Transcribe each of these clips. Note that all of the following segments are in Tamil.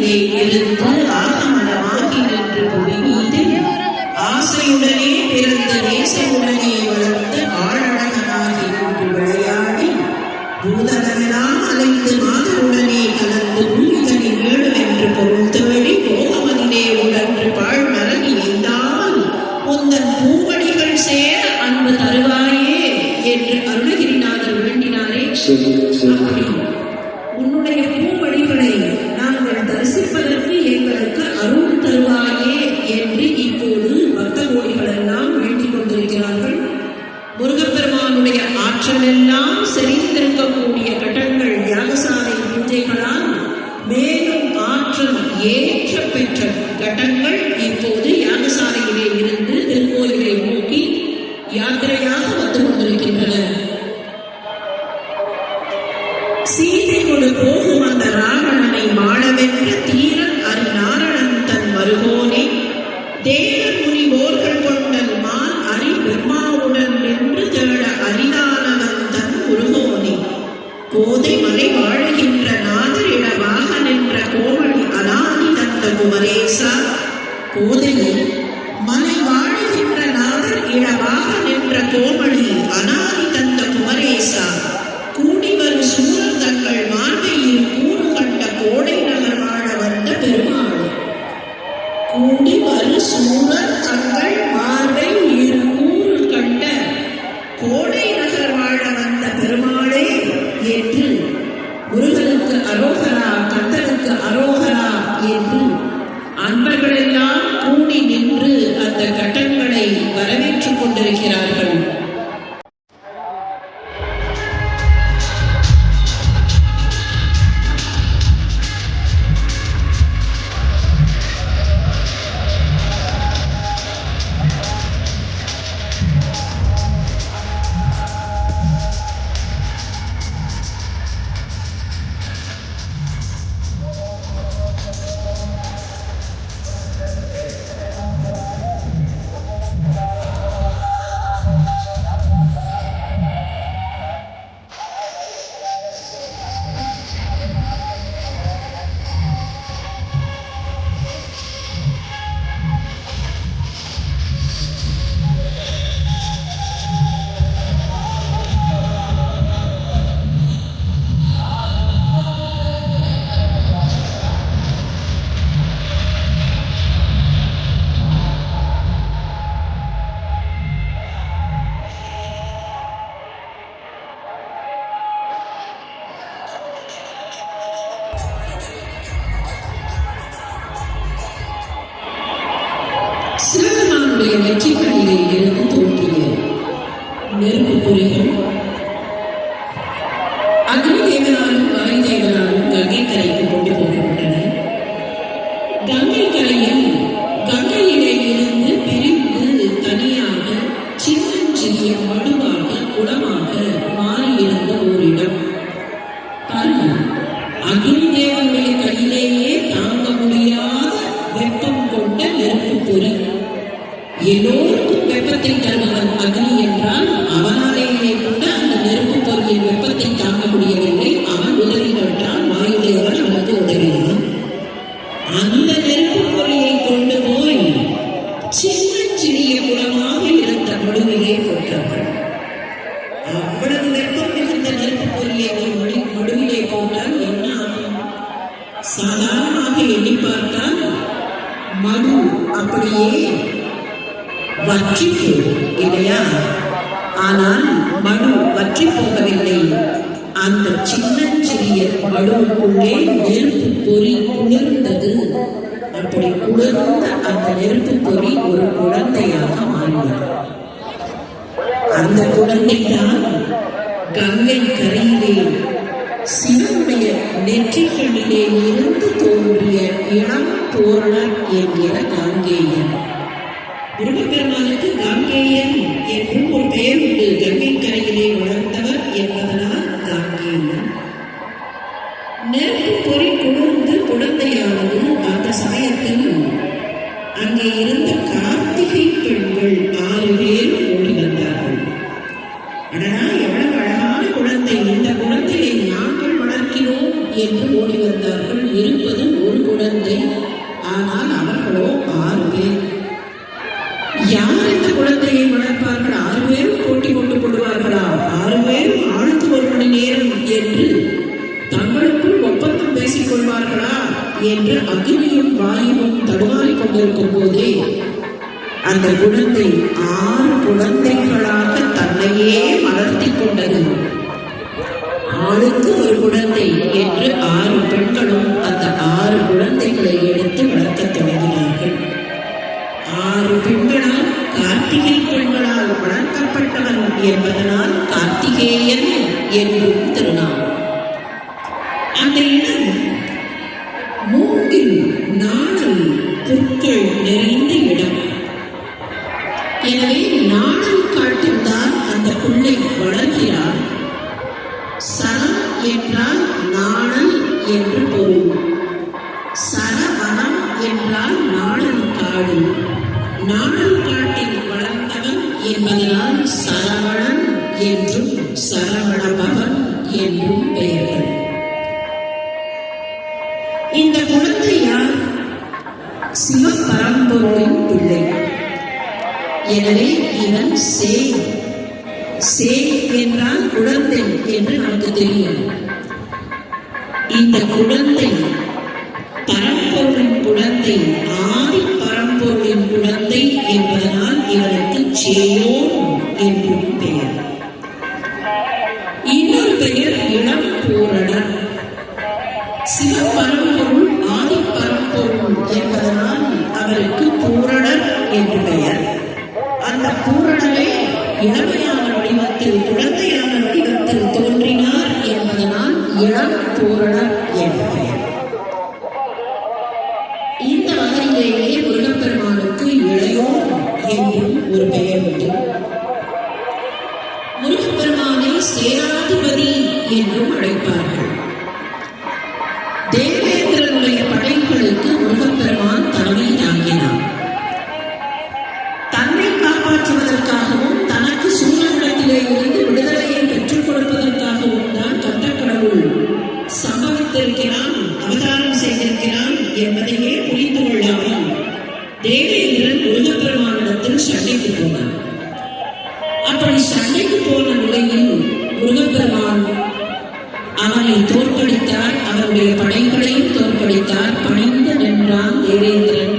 இருந்து ஆகமனமாகி நின்று புவி மீது ஆசையுடனே பிறந்த நேசமுடனே வளர்ந்த ஆழகனாகி நின்று விளையாடி பூதகமெல்லாம் அலைந்து மாதருடனே கலந்து பூமிதனி வேணுமென்று பொருள் தேடி போகமதிலே உடன்று பாழ் மரணி எய்தால் உந்தன் பூவடிகள் பெற்ற கட்டங்கள் இப்போது யாகசாலையிலே இருந்து திருக்கோயிலை நோக்கி யாத்திரையாக வந்து கொண்டிருக்கின்றன. சீதை கொடு போகும் அந்த ராவணனை மாளவென்ற தீரன் அரிநாரணன் தன் மருகோனே தேவர் முனிவோர்கள் கொண்டல் மான் அரி பிரம்மாவுடன் நின்று தேட அரிதானவன் தன் முருகோனே. கோதை மலை வாழுகின்ற நாதரிடமாக நின்ற கோவணி அலாதி தந்த குமரேசா கோதையில் மலை வாழுகின்ற நாதர் இடமாக நின்ற கோமளி அனாதி அன்பர்களெல்லாம் கூடி நின்று அந்த கட்டங்களை வரவேற்றுக் கொண்டிருக்கிறார்கள். அக்னி தேவனாலும் வாயு தேவனாலும் கங்கை கரைக்கு கொண்டு போகப்பட்டன கங்கை கரையில் கங்கையிலே இருந்து பிரிந்து தனியாக சின்னஞ்சிறிய மடுவாக குடமாக மாறியிருந்த ஓரிடம் பாருங்க அக்னி தேவனுடைய கையிலேயே தாங்க முடியாத வெப்பம் கொண்ட நெருப்பு பொறி எல்லோருக்கும் வெப்பத்தை தருபவன் அக்னி என்றால் அவனாலேயே அவ்வளவு வெப்பம் மிகுந்த நெருப்பு பொருளை ஒரு மடி மடுவிலே போட்டால் என்ன சாதாரணமாக எண்ணி பார்த்தால் மடு அப்படியே வற்றி இல்லையா? ஆனால் மடு வற்றி போகவில்லை அந்த சின்ன சிறிய மடுவுக்குள்ளே நெருப்பு பொறி குளிர்ந்தது. அப்படி குளிர்ந்த அந்த நெருப்பு பொறி ஒரு குழந்தையாக மாறியது. அந்த குழந்தைதான் கங்கை கரையிலே சிவனுடைய நெற்றிகளிலே இருந்து தோன்றிய இளம் தோரணர் என்கிற காங்கேயன். முருகப்பெருமானுக்கு காங்கேயன் என்றும் ஒரு பெயர் உண்டு. கங்கை என்று ஓடி வந்தார்கள் இருப்பது ஒரு குழந்தை. ஆனால் அவர்களோ ஆறு பேர். யார் இந்த குழந்தையை வளர்ப்பார்கள்? ஆறு பேரும் போட்டி கொண்டு கொள்வார்களா? ஆறு பேரும் ஆளுக்கு ஒரு மணி நேரம் என்று தங்களுக்குள் ஒப்பந்தம் பேசிக் கொள்வார்களா? என்று அக்னியும் வாயுவும் தடுமாறிக் கொண்டிருக்கும் போதே அந்த குழந்தை ஆறு குழந்தைகளாக தன்னையே வளர்த்தி கொண்டது. ஆளுக்கு ஒரு குழந்தை என்று ஆறு பெண்களும் அந்த ஆறு குழந்தைகளை எடுத்து வளர்க்க தொடங்கினார்கள். ஆறு பெண்களால் கார்த்திகை பெண்களால் வளர்க்கப்பட்டவன் என்பதனால் கார்த்திகேயன் என்றும் திருநாள் என்றால் நாடன் காடு நாடன் காட்டில் வளர்ந்தவன் என்பதனால் சரவணன் என்றும் சரவணபவன் என்றும் பெயர்கள். இந்த குழந்தை யார்? சிவபரம்பொருளின் பிள்ளை. எனவே இவன் சே சே என்றால் குழந்தை என்று நமக்கு தெரியும். இந்த குழந்தை பரம்பொருளின் குழந்தை ஆதி பரம்பொருளின் குழந்தை என்பதனால் இவனுக்கு சேயோன் என்றும் பெயர். இன்னொரு பெயர் இளம் பூரணர் சிவபரம்பொருள் ஆதி பரம்பொருள் என்பதனால் அவருக்கு பூரணர் என்று பெயர். அந்த பூரணரை இளமையான வடிவத்தில் குழந்தையான வடிவத்தில் தோன்றினார் என்பதனால் இளம் பூரணர் ஒரு பெயர் உண்டு முருகப்பெருமானை சேனாதிபதி என்றும் அழைப்பார்கள். தேவேந்திரனுடைய படைகளுக்கு முருகப்பெருமான் தலைமை தாங்கினார் தன்னை காப்பாற்றுவதற்காகவும் தனக்கு சூழலிடத்திலே இருந்து விடுதலையை பெற்றுக் கொடுப்பதற்காகவும் தான் கட்டக்கடவுள் சம்பவித்திருக்கிறான் அவதாரம் செய்திருக்கிறான் என்பதையே சண்டைக்கு போனான் அப்படி சண்டைக்கு போன நிலையில் முருகப்பெருமான் அவனை தோற்கடித்தார் அவருடைய படைகளையும் தோற்கடித்தார் பணிந்து நின்றான் தேவேந்திரன்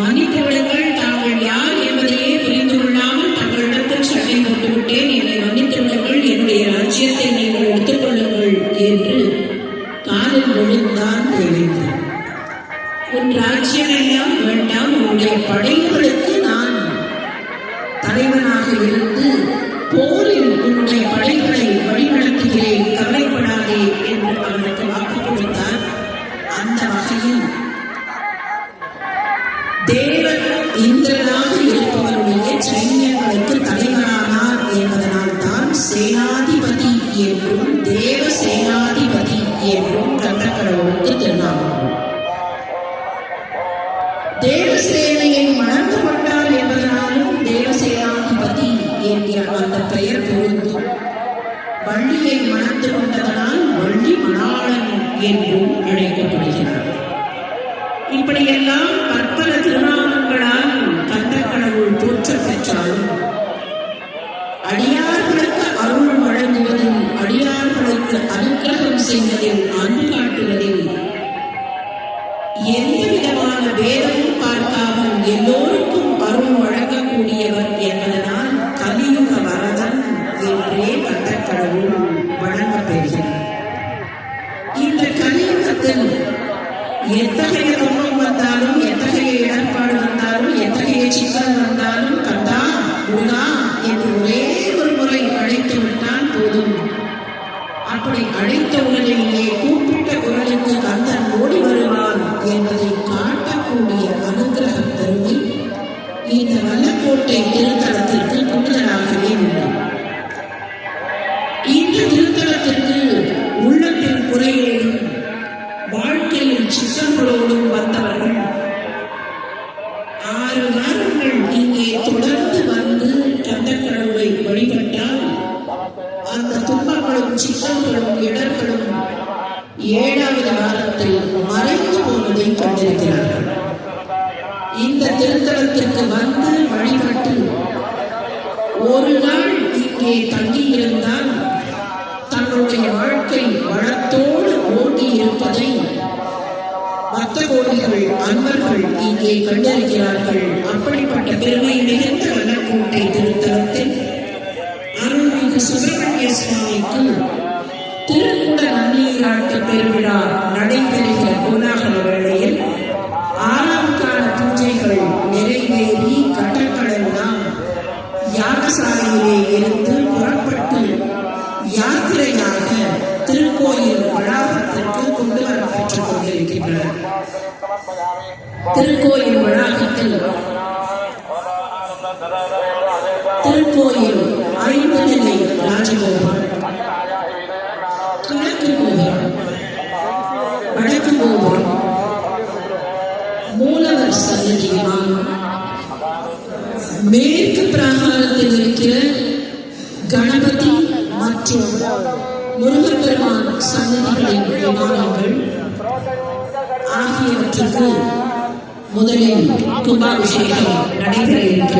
மன்னித்து விடுங்கள் தாங்கள் யார் என்பதையே புரிந்து கொள்ளாமல் தங்களிடத்தில் சண்டை போட்டுவிட்டேன். என்னை மன்னித்து விடுங்கள் என்னுடைய ராஜ்யத்தை நீங்கள் எடுத்துக்கொள்ளுங்கள் என்று காலில் விழுந்தான் தேவேந்திரன் பெயர் பொருந்தும் வள்ளியை மணந்து கொண்டதனால் வள்ளி மணாளன் என்றும் அழைக்கப்படுகிறார். இப்படியெல்லாம் பற்பல திருநாமங்களால் கந்தக்கடவுள் போற்ற பெற்றாலும் அடியார்களுக்கு அருள் வழங்குவதில் அடியார்களுக்கு அனுக்கிரகம் செய்வதில் அன்பு காட்டுவதில் எந்த விதமான வேதமும் பார்க்காமல் எல்லோரும் எத்தகைய துன்பம் வந்தாலும் எத்தகைய இடர்பாடு வந்தாலும் எத்தகைய சிக்கல் வந்தாலும் கந்தா முருகா என்று ஒரே ஒரு முறை அழைத்து விட்டால் போதும். அப்படி அழைத்த உடனேயே கூப்பிட்ட குரலுக்கு கந்தன் ஓடி வருவான் என்பதை காட்டக்கூடிய அனுகிரகம் தருவி இந்த வல்லக்கோட்டை திருத்தலத்திற்கு சித்தங்களும் இடங்களும் ஏழாவது வாரத்தில் மறைந்து இடர்களும் கண்டிருக்கிறார்கள். இந்த திருத்தலத்திற்கு வந்து வழிபட்டு ஒரு நாள் இங்கே தங்கியிருந்தால் தன்னுடைய வாழ்க்கை வளத்தோடு ஓடி இருப்பதை பக்த கோடிகள் அன்பர்கள் இங்கே கண்டிருக்கிறார்கள் அப்படிப்பட்ட பெருமை மிகுந்த வனக்கோட்டை திருத்தலத்தில் சுப்பிரமணிய சுவாமிக்கு திருக்குட நன்னீராட்ட பெருவிழா நடைபெறுகிற கோலாகல வேளையில் ஆறாம் கால பூஜைகள் நிறைவேறி கட்டங்கள் யாகசாலையிலே இருந்து புறப்பட்டு யாத்திரையாக திருக்கோயில் வளாகத்திற்கு கொண்டு வரப்பெற்றுக் கொண்டிருக்கின்றன திருக்கோயில் வளாகத்தில் திருக்கோயில் நிலை மூலவர் சன்னதி மேற்கு பிராகாரத்தில் இருக்கிற கணபதி மற்றும் முருகப்பெருமான் சன்னதிகளின் விமானங்கள் ஆகியவற்றுக்கு முதலில் கும்பாபிஷேகம் நடைபெற இருக்கிறது.